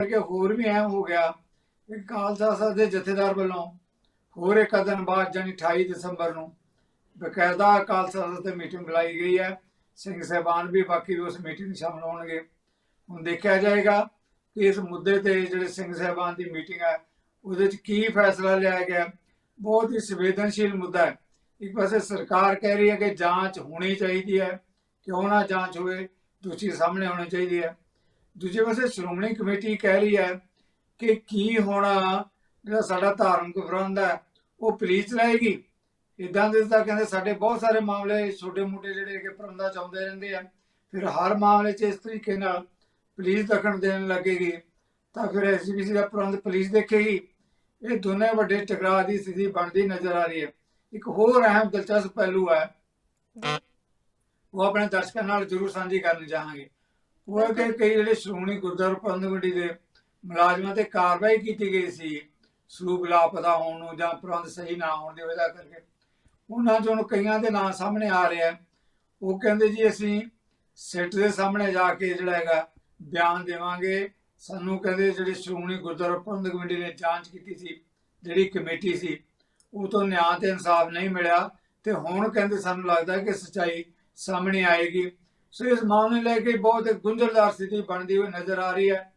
ਕਰਕੇ ਹੋਰ ਵੀ ਐਂ ਹੋ ਗਿਆ ਕਿ ਖਾਲਸਾ ਸਾਹਿਬ ਦੇ ਜਥੇਦਾਰ ਵੱਲੋਂ ਹੋਰ ਇੱਕ ਦਿਨ ਬਾਅਦ ਜਾਨੀ 28 ਦਸੰਬਰ ਨੂੰ ਬਕਾਇਦਾ ਖਾਲਸਾ ਸਾਹਿਬ ਤੇ ਮੀਟਿੰਗ ਬੁਲਾਈ ਗਈ ਹੈ। ਸਿੰਘ ਸਾਹਿਬਾਨ ਵੀ ਬਾਕੀ ਵੀ ਉਸ ਮੀਟਿੰਗ ਸ਼ਾਮਲ ਹੋਣਗੇ। ਹੁਣ ਦੇਖਿਆ ਜਾਏਗਾ ਕਿ ਇਸ ਮੁੱਦੇ ਤੇ ਜਿਹੜੇ ਸਿੰਘ ਸਾਹਿਬਾਨ ਦੀ ਮੀਟਿੰਗ ਹੈ, ਉਹਦੇ 'ਚ ਕੀ ਫੈਸਲਾ ਲਿਆ ਗਿਆ। ਬਹੁਤ ਹੀ ਸੰਵੇਦਨਸ਼ੀਲ ਮੁੱਦਾ ਹੈ। ਇੱਕ ਪਾਸੇ ਸਰਕਾਰ ਕਹਿ ਰਹੀ ਹੈ ਕਿ ਜਾਂਚ ਹੋਣੀ ਚਾਹੀਦੀ ਹੈ। ਕਿਉਂ ਨਾ ਜਾਂਚ ਹੋਵੇ, ਦੋਸ਼ੀ ਸਾਹਮਣੇ ਹੋਣੀ ਚਾਹੀਦੀ ਹੈ ਦੂਜੇ ਪਾਸੇ ਸ਼੍ਰੋਮਣੀ ਕਮੇਟੀ ਕਹਿ ਰਹੀ ਹੈ ਕਿ ਕੀ ਹੋਣਾ ਜਿਹੜਾ ਸਾਡਾ ਧਾਰਮਿਕ ਪ੍ਰਬੰਧ ਹੈ, ਉਹ ਪੁਲਿਸ ਚਲਾਏਗੀ ਇਦਾਂ ਦੇ ਤਾਂ ਕਹਿੰਦੇ ਸਾਡੇ ਬਹੁਤ ਸਾਰੇ ਮਾਮਲੇ ਛੋਟੇ ਮੋਟੇ ਜਿਹੜੇ ਕਿ ਪ੍ਰਬੰਧਾਂ ਚ ਰਹਿੰਦੇ ਆ। ਫਿਰ ਹਰ ਮਾਮਲੇ 'ਚ ਇਸ ਤਰੀਕੇ ਨਾਲ ਪੁਲਿਸ ਦਖਲ ਦੇਣ ਲੱਗੇਗੀ। ਤਾਂ ਫਿਰ ਐਸਜੀਪੀਸੀ ਦਾ ਪ੍ਰਬੰਧ ਪੁਲਿਸ ਦੇਖੇਗੀ। ਇਹ ਦੋਨੇ ਵੱਡੇ ਟਕਰਾਅ ਦੀ ਸਥਿਤੀ ਬਣਦੀ ਨਜ਼ਰ ਆ ਰਹੀ ਹੈ। ਇੱਕ ਹੋਰ ਅਹਿਮ ਦਿਲਚਸਪ ਪਹਿਲੂ ਹੈ, ਉਹ ਆਪਣੇ ਦਰਸ਼ਕਾਂ ਨਾਲ ਜ਼ਰੂਰ ਸਾਂਝੀ ਕਰਨ ਚਾਹਾਂਗੇ ਉਹ ਹੈ ਕਿ ਕਈ ਜਿਹੜੇ ਸ਼੍ਰੋਮਣੀ ਗੁਰਦੁਆਰਾ ਪ੍ਰਬੰਧਕ ਕਮੇਟੀ ਦੇ ਮੁਲਾਜ਼ਮਾਂ ਤੇ ਕਾਰਵਾਈ ਕੀਤੀ ਗਈ ਸੀ, ਸਰੂਪ ਲਾਪਤਾ ਹੋਣ ਨੂੰ ਜਾਂ ਪ੍ਰਬੰਧ ਸਹੀ ਨਾ ਹੋਣ ਦੀ ਵਜ੍ਹਾ ਕਰਕੇ। ਉਹਨਾਂ ਚੋਂ ਕਈਆਂ ਦੇ ਨਾਂ ਸਾਹਮਣੇ ਆ ਰਿਹਾ ਉਹ ਕਹਿੰਦੇ ਜੀ, ਅਸੀਂ ਸਿੱਟ ਦੇ ਸਾਹਮਣੇ ਜਾ ਕੇ ਜਿਹੜਾ ਹੈਗਾ ਬਿਆਨ ਦੇਵਾਂਗੇ। ਸਾਨੂੰ ਕਹਿੰਦੇ ਜਿਹੜੀ ਸ਼੍ਰੋਮਣੀ ਗੁਰਦੁਆਰਾ ਪ੍ਰਬੰਧਕ ਕਮੇਟੀ ਨੇ ਜਾਂਚ ਕੀਤੀ ਸੀ, ਜਿਹੜੀ ਕਮੇਟੀ ਸੀ, ਉਹ ਤੋਂ ਨਿਆਂ ਤੇ ਇਨਸਾਫ ਨਹੀਂ ਮਿਲਿਆ। ਤੇ ਹੁਣ ਕਹਿੰਦੇ ਸਾਨੂੰ ਲੱਗਦਾ ਕਿ ਸਚਾਈ ਸਾਹਮਣੇ ਆਏਗੀ। ਸੋ ਇਸ ਮਾਮਲੇ ਨੂੰ ਲੈ ਕੇ ਬਹੁਤ ਗੁੰਝਲਦਾਰ ਸਥਿਤੀ ਬਣਦੀ ਹੋਈ ਨਜ਼ਰ ਆ ਰਹੀ ਹੈ।